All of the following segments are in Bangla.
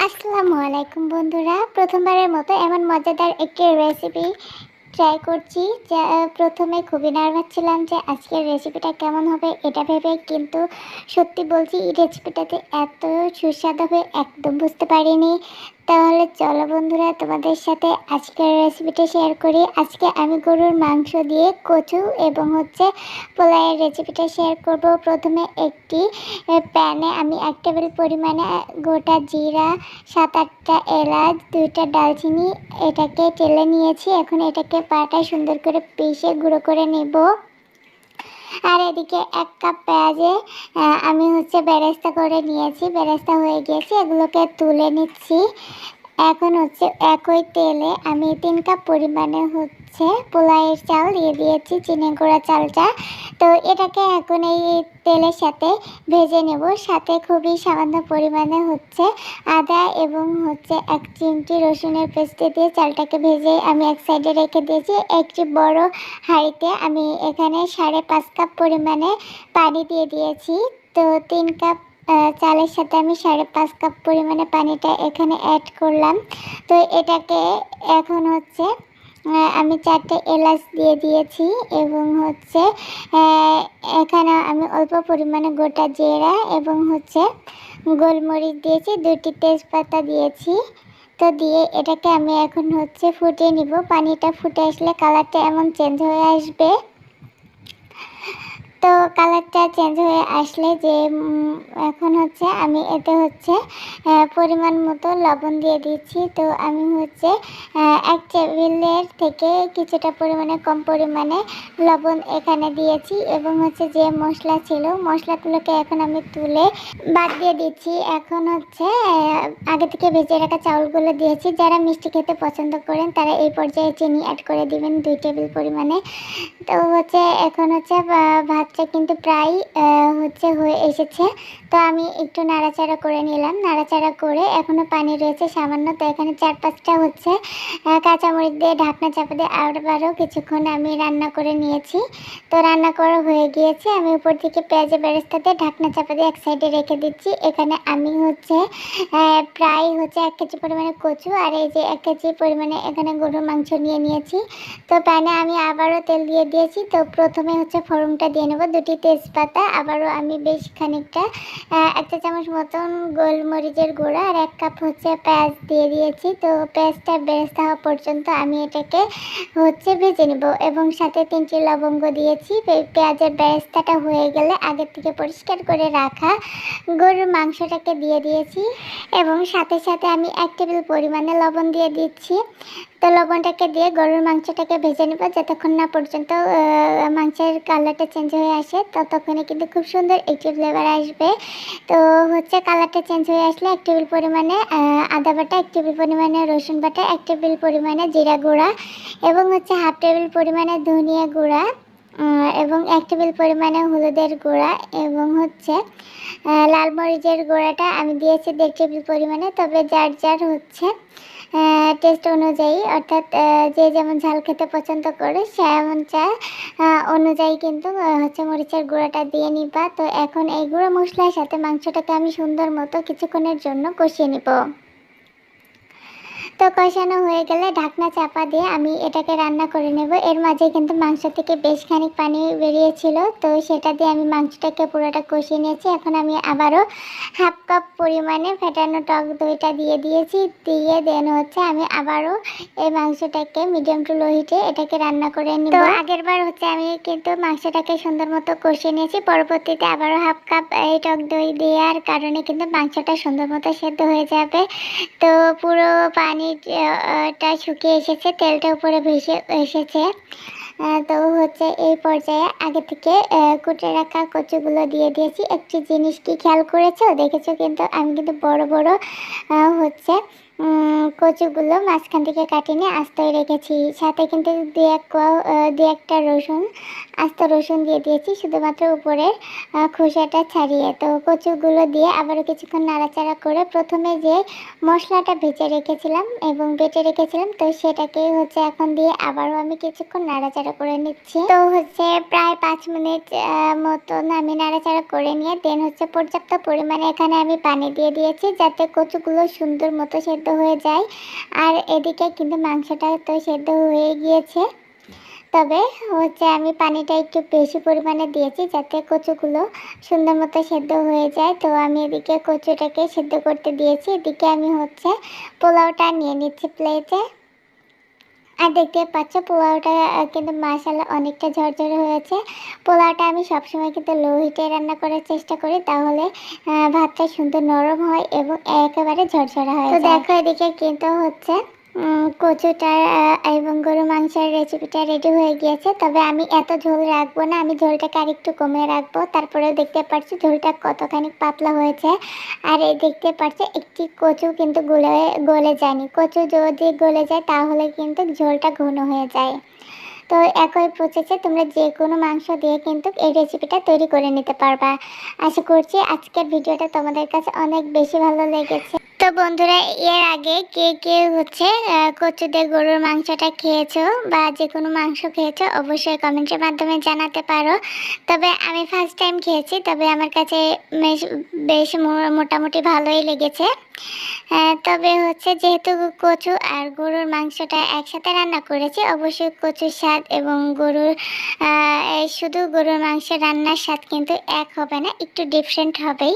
আসসালামু আলাইকুম বন্ধুরা। প্রথমবারের মতো এমন মজাদার একটি রেসিপি ট্রাই করছি যা প্রথমে খুবই নার্ভাস ছিলাম যে আজকের রেসিপিটা কেমন হবে এটা ভেবে, কিন্তু সত্যি বলছি এই রেসিপিটাতে এত সুস্বাদু হবে একদম বুঝতে পারিনি। তাহলে চলো বন্ধুরা, তোমাদের সাথে আজকের রেসিপিটা শেয়ার করি। আজকে আমি গরুর মাংস দিয়ে কচু এবং হচ্ছে পোলাইয়ের রেসিপিটা শেয়ার করব। প্রথমে একটি প্যানে আমি এক টেবিল পরিমাণে গোটা জিরা, সাত আটটা এলাচ, দুইটা ডালচিনি এটাকে টেলে নিয়েছি। এখন এটাকে পাটা সুন্দর করে পিষে গুঁড়ো করে নেব। আর এদিকে এক কাপ পেঁয়াজে আমি হচ্ছে বেরেস্তা করে নিয়েছি। বেরেস্তা হয়ে গিয়েছে, এগুলোকে তুলে নিচ্ছি। এখন হচ্ছে একই তেলে আমি তিন কাপ পরিমাণে হচ্ছে পোলাইয়ের চাল দিয়ে দিয়েছি, চিনি গুঁড়া চালটা। তো এটাকে এখন এই তেলের সাথে ভেজে নেব। সাথে খুবই সামান্য পরিমাণে হচ্ছে আদা এবং হচ্ছে এক চিমটি রসুনের পেস্ট দিয়ে চালটাকে ভেজে আমি এক সাইডে রেখে দিয়েছি। একটি বড় হাঁড়িতে আমি এখানে সাড়ে পাঁচ কাপ পরিমাণে পানি দিয়ে দিয়েছি। তো তিন কাপ চালের সাথে আমি সাড়ে পাঁচ কাপ পরিমাণে পানিটা এখানে অ্যাড করলাম। তো এটাকে এখন হচ্ছে আমি চারটে এলাচ দিয়ে দিয়েছি এবং হচ্ছে এখানে আমি অল্প পরিমাণে গোটা জিরা এবং হচ্ছে গোলমরিচ দিয়েছি দুটি তেজপাতা দিয়েছি। তো দিয়ে এটাকে আমি এখন হচ্ছে ফুটিয়ে নিব। পানিটা ফুটে আসলে কালারটা এমন চেঞ্জ হয়ে আসবে। কালারটা চেঞ্জ হয়ে আসলে যে এখন হচ্ছে আমি এতে হচ্ছে পরিমাণ মতো লবণ দিয়ে দিচ্ছি। তো আমি হচ্ছে এক টেবিলের থেকে কিছুটা পরিমাণে কম পরিমাণে লবণ এখানে দিয়েছি এবং হচ্ছে যে মশলা ছিল, মশলাগুলোকে এখন আমি তুলে বাদ দিয়ে দিচ্ছি। এখন হচ্ছে আগে থেকে ভেজে রাখা চাউলগুলো দিয়েছি। যারা মিষ্টি খেতে পছন্দ করেন, তারা এই পর্যায়ে চিনি অ্যাড করে দিবেন, দুই টেবিল পরিমাণে। তো হচ্ছে, এখন হচ্ছে ভাতটা কিন্তু প্রায় হচ্ছে হয়ে এসেছে। তো আমি একটু নাড়াচাড়া করে নিলাম। নাড়াচাড়া করে এখনও পানি রয়েছে সামান্য, তো এখানে চার পাঁচটা হচ্ছে কাঁচামরিচ দিয়ে ঢাকনা চাপা দিয়ে আবারও কিছুক্ষণ আমি রান্না করে নিয়েছি। তো রান্না করা হয়ে গিয়েছে। আমি উপর থেকে পেঁয়াজে বেরেস্তা দিয়ে ঢাকনা চাপা দিয়ে এক সাইডে রেখে দিচ্ছি। এখানে আমি হচ্ছে প্রায় হচ্ছে এক কেজি পরিমাণে কচু আর এই যে এক কেজি পরিমাণে এখানে গরুর মাংস নিয়ে নিয়েছি। তো প্যানে আমি আবারও তেল দিয়ে দিয়েছি। তো প্রথমে হচ্ছে ফোড়নটা দিয়ে নেব। দুটি তেজপাতা, আবারও আমি বেশ খানিকটা একটা চামচ মতন গোলমরিচের গুঁড়া আর এক কাপ হচ্ছে পেঁয়াজ দিয়ে দিয়েছি। তো পেঁয়াজটা বেরেস্তা হওয়া পর্যন্ত আমি এটাকে হচ্ছে ভেজে নেব এবং সাথে তিনটি লবঙ্গ দিয়েছি। পেঁয়াজের বেরেস্তাটা হয়ে গেলে আগের থেকে পরিষ্কার করে রাখা গরুর মাংসটাকে দিয়ে দিয়েছি এবং সাথে সাথে আমি এক টেবিল পরিমাণে লবণ দিয়ে দিচ্ছি। তো লবণটাকে দিয়ে গরুর মাংসটাকে ভেজে নেব। যতক্ষণ না পর্যন্ত মাংসের কালারটা চেঞ্জ হয়ে আসে, ততক্ষণে কিন্তু খুব সুন্দর একটি ফ্লেভার আসবে। তো হচ্ছে কালারটা চেঞ্জ হয়ে আসলে এক টেবিল পরিমাণে আদা বাটা, এক টেবিল পরিমাণে রসুন বাটা, এক টেবিল পরিমাণে জিরা গুঁড়া এবং হচ্ছে হাফ টেবিল পরিমাণে ধনিয়া গুঁড়া এবং এক টেবিল পরিমাণে হলুদের গুঁড়া এবং হচ্ছে লাল মরিচের গুঁড়াটা আমি দিয়েছি দেড় টেবিল পরিমাণে। তবে যার যার হচ্ছে টেস্ট অনুযায়ী, অর্থাৎ যে যেমন ঝাল খেতে পছন্দ করে সেমন চা অনুযায়ী কিন্তু হচ্ছে মরিচের গুঁড়াটা দিয়ে নিবা। তো এখন এই গুঁড়ো মশলার সাথে মাংসটাকে আমি সুন্দর মতো কিছুক্ষণের জন্য কষিয়ে নিব। তো কষানো হয়ে গেলে ঢাকনা চাপা দিয়ে আমি এটাকে রান্না করে নেব। এর মাঝে কিন্তু মাংস থেকে বেশ খানিক পানি বেরিয়েছিল, তো সেটা দিয়ে আমি মাংসটাকে পুরোটা কষিয়ে নিয়েছি। এখন আমি আবারও হাফ কাপ পরিমাণে ফেটানো টক দইটা দিয়ে দিয়েছি। দিয়ে দেন হচ্ছে আমি আবারও এই মাংসটাকে মিডিয়াম টু লো হিটে এটাকে রান্না করে নিব। তো আগের বার হচ্ছে আমি কিন্তু মাংসটাকে সুন্দর মতো কষিয়ে নিয়েছি। পরবর্তীতে আবারও হাফ কাপ এই টক দই দেওয়ার কারণে কিন্তু মাংসটা সুন্দর মতো সেদ্ধ হয়ে যাবে। তো পুরো পানিটা শুকিয়ে এসেছে, তেলটা উপরে ভেসে এসেছে। তো হচ্ছে এই পর্যায়ে আগে থেকে কুটে রাখা কচুগুলো দিয়ে দিয়েছি। একটি জিনিস কি খেয়াল করেছ? দেখেছ কিন্তু আমি কিন্তু বড় বড় হচ্ছে কচুগুলো মাঝখান থেকে কাটিয়ে নিয়ে আস্তই রেখেছি। সাথে কিন্তু দু এক দু একটা রসুন, আস্ত রসুন দিয়ে দিয়েছি, শুধুমাত্র উপরের খোসাটা ছাড়িয়ে। তো কচুগুলো দিয়ে আবারও কিছুক্ষণ নাড়াচাড়া করে প্রথমে যে মশলাটা ভেজে রেখেছিলাম এবং বেটে রেখেছিলাম, তো সেটাকে হচ্ছে এখন দিয়ে আবারও আমি কিছুক্ষণ নাড়াচাড়া করে নিচ্ছি। তো হচ্ছে প্রায় পাঁচ মিনিট মতন আমি নাড়াচাড়া করে নিয়ে, দেন হচ্ছে পর্যাপ্ত পরিমাণে এখানে আমি পানি দিয়ে দিয়েছি, যাতে কচুগুলো সুন্দর মতো সেদ্ধ হয়ে যায়। আর এদিকে কিন্তু মাংসটা তো সেদ্ধ হয়ে গিয়েছে। তবে হচ্ছে আমি পানিটা একটু বেশি পরিমাণে দিয়েছি যাতে কচুগুলো সুন্দর মতো সেদ্ধ হয়ে যায়। তো আমি এদিকে কচুটাকে সেদ্ধ করতে দিয়েছি। এদিকে আমি হচ্ছে পোলাওটা নিয়ে নিচ্ছি প্লেটে আর দেখতে পাচ্ছ পোলাওটা কিন্তু মাসালা অনেকটা ঝরঝরে হয়েছে। পোলাওটা আমি সবসময় কিন্তু লো হিটে রান্না করার চেষ্টা করি তাহলে আহ, ভাতটা সুন্দর নরম হয় এবং একেবারে ঝরঝরা হয় তো দেখো এদিকে কিন্তু হচ্ছে কচুটার এবং গরু মাংসের রেসিপিটা রেডি হয়ে গিয়েছে। তবে আমি এত ঝোল রাখব না, আমি ঝোলটাকে আরেকটু কমিয়ে রাখব। তারপরে দেখতে পাচ্ছি ঝোলটা কতখানি পাতলা হয়েছে। আর এই দেখতে পাচ্ছি একটি কচু কিন্তু গলে গলে যায়নি। কচু যদি গলে যায়, তাহলে কিন্তু ঝোলটা ঘন হয়ে যায়। তো একই প্রসেসে তোমরা যে কোনো মাংস দিয়ে কিন্তু এই রেসিপিটা তৈরি করে নিতে পারবা। আশা করছি আজকের ভিডিওটা তোমাদের কাছে অনেক বেশি ভালো লেগেছে। তো বন্ধুরা, এর আগে কে কে হচ্ছে কচুদের গরুর মাংসটা খেয়েছো বা যে কোনো মাংস খেয়েছো, অবশ্যই কমেন্টের মাধ্যমে জানাতে পারো। তবে আমি ফার্স্ট টাইম খেয়েছি, তবে আমার কাছে বেশ মোটামুটি ভালোই লেগেছে। তবে হচ্ছে যেহেতু কচু আর গরুর মাংসটা একসাথে রান্না করেছি, অবশ্যই কচুর স্বাদ এবং গরুর শুধু গরুর মাংস রান্নার স্বাদ কিন্তু এক হবে না, একটু ডিফারেন্ট হবেই।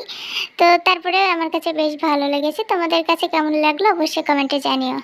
তো তারপরে আমার কাছে বেশ ভালো লেগেছে। তোমাদের কাছে কেমন লাগল অবশ্যই কমেন্টে জানিও।